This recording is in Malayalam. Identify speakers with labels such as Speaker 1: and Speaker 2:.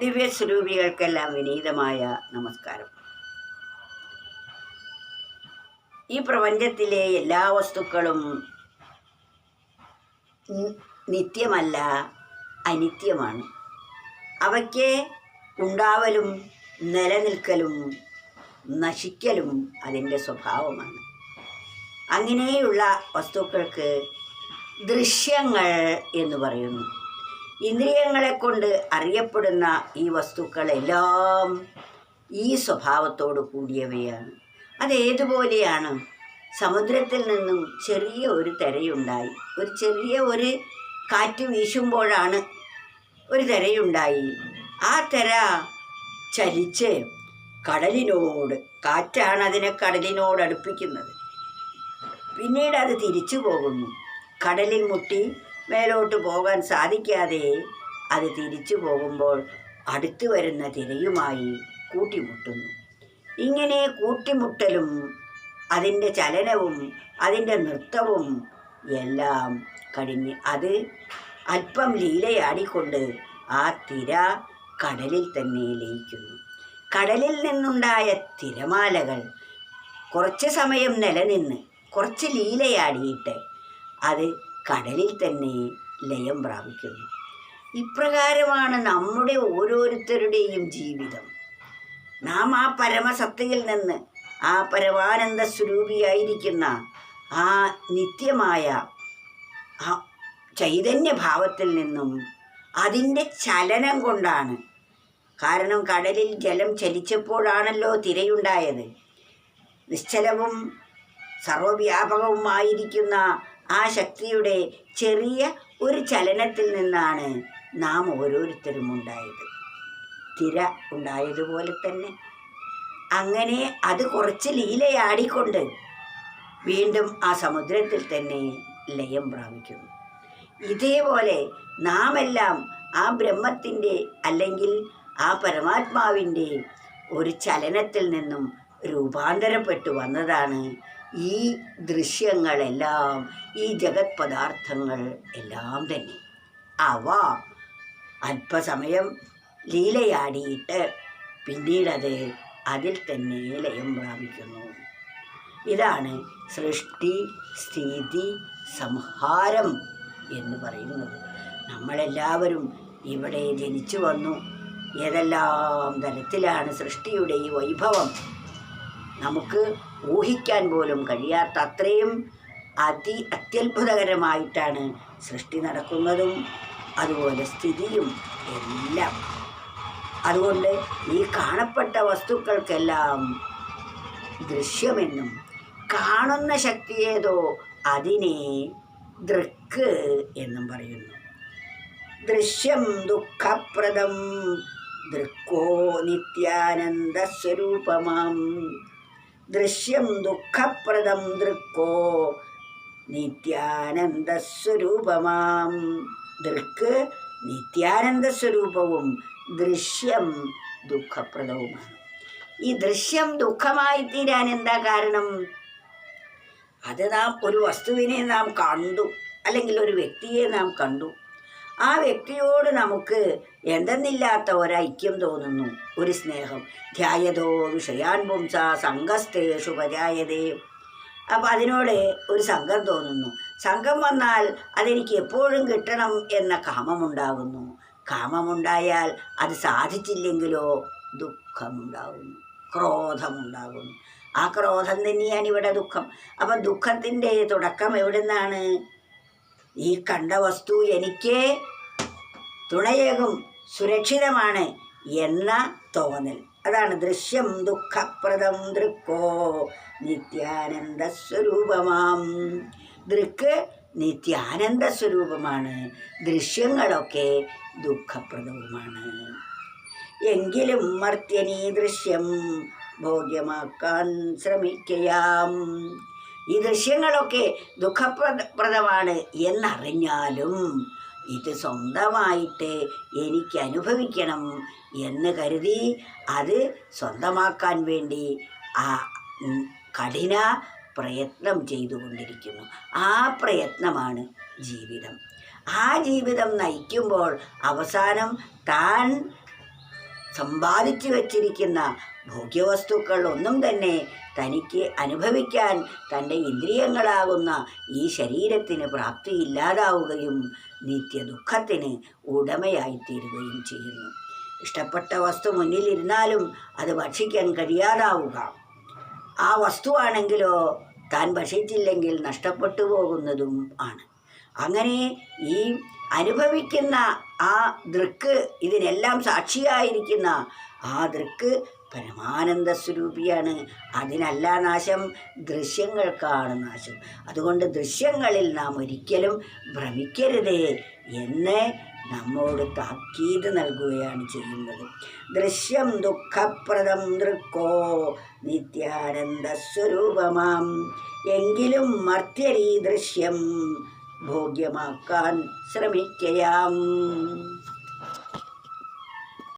Speaker 1: ദിവ്യസ്വരൂപികൾക്കെല്ലാം വിനീതമായ നമസ്കാരം. ഈ പ്രപഞ്ചത്തിലെ എല്ലാ വസ്തുക്കളും നിത്യമല്ല അനിത്യമാണ്. അവയ്ക്ക് ഉണ്ടാവലും നിലനിൽക്കലും നശിക്കലും അതിന്റെ സ്വഭാവമാണ്. അങ്ങനെയുള്ള വസ്തുക്കൾക്ക് ദൃശ്യങ്ങൾ എന്ന് പറയുന്നു. ഇന്ദ്രിയങ്ങളെ കൊണ്ട് അറിയപ്പെടുന്ന ഈ വസ്തുക്കളെല്ലാം ഈ സ്വഭാവത്തോട് കൂടിയവയാണ്. അതേതുപോലെയാണ് സമുദ്രത്തിൽ നിന്നും ചെറിയ ഒരു തിരയുണ്ടായി. ഒരു ചെറിയ ഒരു കാറ്റ് വീശുമ്പോഴാണ് ഒരു തിരയുണ്ടായി. ആ തിര ചലിച്ച് കടലിനോട് കാറ്റാണ് അതിനെ കടലിനോട് അടുപ്പിക്കുന്നത് പിന്നീട് അത് തിരിച്ചു പോകുന്നു കടലിൽ മുട്ടി മേലോട്ട് പോകാൻ സാധിക്കാതെ അത് തിരിച്ചു പോകുമ്പോൾ അടുത്തു വരുന്ന തിരയുമായി കൂട്ടിമുട്ടുന്നു. ഇങ്ങനെ കൂട്ടിമുട്ടലും അതിന്റെ ചലനവും അതിന്റെ നൃത്തവും എല്ലാം കഴിഞ്ഞ് അത് അല്പം ലീലയാടിക്കൊണ്ട് ആ തിര കടലിൽ തന്നെ ലയിക്കുന്നു. കടലിൽ നിന്നുണ്ടായ തിരമാലകൾ കുറച്ച് സമയം നിലനിന്ന് കുറച്ച് ലീലയാടിയിട്ട് അത് കടലിൽ തന്നെ ലയം പ്രാപിക്കുന്നു. ഇപ്രകാരമാണ് നമ്മുടെ ഓരോരുത്തരുടെയും ജീവിതം. നാം ആ പരമസത്തയിൽ നിന്ന് ആ പരമാനന്ദ സ്വരൂപിയായിരിക്കുന്ന ആ നിത്യമായ ആ ചൈതന്യഭാവത്തിൽ നിന്നും അതിന്റെ ചലനം കൊണ്ടാണ്. കാരണം കടലിൽ ജലം ചലിച്ചപ്പോഴാണല്ലോ തിരയുണ്ടായത്. നിശ്ചലവും സർവവ്യാപകവുമായിരിക്കുന്ന ആ ശക്തിയുടെ ചെറിയ ഒരു ചലനത്തിൽ നിന്നാണ് നാം ഓരോരുത്തരും ഉണ്ടായത് തിര ഉണ്ടായതുപോലെ തന്നെ. അങ്ങനെ അത് കുറച്ച് ലീലയാടിക്കൊണ്ട് വീണ്ടും ആ സമുദ്രത്തിൽ തന്നെ ലയം പ്രാപിക്കുന്നു. ഇതേപോലെ നാം എല്ലാം ആ ബ്രഹ്മത്തിന്റെ അല്ലെങ്കിൽ ആ പരമാത്മാവിന്റെ ഒരു ചലനത്തിൽ നിന്നും രൂപാന്തരപ്പെട്ടു വന്നതാണ് ഈ ദൃശ്യങ്ങളെല്ലാം ഈ ജഗത് പദാർത്ഥങ്ങൾ എല്ലാം തന്നെ. അവ അല്പസമയം ലീലയാടിയിട്ട് പിന്നീടത് അതിൽ തന്നെ ലയം പ്രാപിക്കുന്നു. ഇതാണ് സൃഷ്ടി സ്ഥിതി സംഹാരം എന്ന് പറയുന്നത്. നമ്മളെല്ലാവരും ഇവിടെ ജനിച്ചു വന്നു. ഏതെല്ലാം തരത്തിലാണ് സൃഷ്ടിയുടെ ഈ വൈഭവം നമുക്ക് ഊഹിക്കാൻ പോലും കഴിയാത്ത അത്രയും അതി അത്യത്ഭുതകരമായിട്ടാണ് സൃഷ്ടി നടക്കുന്നതും അതുപോലെ സ്ഥിതിയും എല്ലാം. അതുകൊണ്ട് ഈ കാണപ്പെട്ട വസ്തുക്കൾക്കെല്ലാം ദൃശ്യമെന്നും കാണുന്ന ശക്തിയേതോ അതിനെ ദൃക്ക് എന്നും പറയുന്നു. ദൃശ്യം ദുഃഖപ്രദം ദൃക്കോ നിത്യാനന്ദ സ്വരൂപമാം ദൃശ്യം ദുഃഖപ്രദം ദൃക്കോ നിത്യാനന്ദ സ്വരൂപമാം ദൃക്ക് നിത്യാനന്ദ സ്വരൂപവും ദൃശ്യം ദുഃഖപ്രദവുമാണ്. ഈ ദൃശ്യം ദുഃഖമായി തീരാൻ എന്താ കാരണം? അത് നാം ഒരു വസ്തുവിനെ നാം കണ്ടു അല്ലെങ്കിൽ ഒരു വ്യക്തിയെ നാം കണ്ടു. ആ വ്യക്തിയോട് നമുക്ക് എന്തെന്നില്ലാത്ത ഒരൈക്യം തോന്നുന്നു ഒരു സ്നേഹം. ധ്യായതോ വിഷയാൻ പുംസ സംഘസ്തേഷു പരായതേ അപ്പം അതിനോട് ഒരു സംഘം തോന്നുന്നു. സംഘം വന്നാൽ അതെനിക്ക് എപ്പോഴും കിട്ടണം എന്ന കാമമുണ്ടാകുന്നു. കാമമുണ്ടായാൽ അത് സാധിച്ചില്ലെങ്കിലോ ദുഃഖമുണ്ടാകുന്നു. ക്രോധമുണ്ടാകുന്നു. ആ ക്രോധം തന്നെയാണ് ഇവിടെ ദുഃഖം. അപ്പം ദുഃഖത്തിന്റെ തുടക്കം എവിടുന്നാണ്? ഈ കണ്ട വസ്തു എനിക്ക് തുണയേകും സുരക്ഷിതമാണ് എന്ന തോന്നൽ. അതാണ് ദൃശ്യം ദുഃഖപ്രദം ദൃക്കോ നിത്യാനന്ദ സ്വരൂപമാം. ദൃക്ക് നിത്യാനന്ദ സ്വരൂപമാണ്. ദൃശ്യങ്ങളൊക്കെ ദുഃഖപ്രദവുമാണ്. എങ്കിലും മർത്യനീ ദൃശ്യം ഭോഗ്യമാക്കാൻ ശ്രമിക്കയാം. ഈ ദൃശ്യങ്ങളൊക്കെ ദുഃഖപ്രദപ്രദമാണ് എന്നറിഞ്ഞാലും ഇത് സ്വന്തമായിട്ട് എനിക്ക് അനുഭവിക്കണം എന്ന് കരുതി അത് സ്വന്തമാക്കാൻ വേണ്ടി ആ കഠിന പ്രയത്നം ചെയ്തുകൊണ്ടിരിക്കുന്നു. ആ പ്രയത്നമാണ് ജീവിതം. ആ ജീവിതം നയിക്കുമ്പോൾ അവസാനം താൻ സമ്പാദിച്ചു വച്ചിരിക്കുന്ന ഭോഗ്യവസ്തുക്കൾ ഒന്നും തന്നെ തനിക്ക് അനുഭവിക്കാൻ തന്റെ ഇന്ദ്രിയങ്ങളാകുന്ന ഈ ശരീരത്തിന് പ്രാപ്തിയില്ലാതാവുകയും നിത്യദുഃഖത്തിന് ഉടമയായിത്തീരുകയും ചെയ്യുന്നു. ഇഷ്ടപ്പെട്ട വസ്തു മുന്നിലിരുന്നാലും അത് ഭക്ഷിക്കാൻ കഴിയാതാവുക. ആ വസ്തുവാണെങ്കിലോ താൻ ഭക്ഷിച്ചില്ലെങ്കിൽ നഷ്ടപ്പെട്ടു പോകുന്നതും ആണ്. അങ്ങനെ ഈ അനുഭവിക്കുന്ന ആ ദൃക്ക് ഇതിനെല്ലാം സാക്ഷിയായിരിക്കുന്ന ആ ദൃക്ക് പരമാനന്ദ സ്വരൂപിയാണ് അതിനല്ല നാശം ദൃശ്യങ്ങൾക്കാണ് നാശം. അതുകൊണ്ട് ദൃശ്യങ്ങളിൽ നാം ഒരിക്കലും ഭ്രമിക്കരുതേ എന്ന് നമ്മോട് താക്കീത് നൽകുകയാണ് ചെയ്യുന്നത്. ദൃശ്യം ദുഃഖപ്രദം ദൃക്കോ നിത്യാനന്ദ സ്വരൂപമാം എങ്കിലും മർത്യരീ ദൃശ്യം ഭോഗ്യമാക്കാൻ ശ്രമിക്കയാം.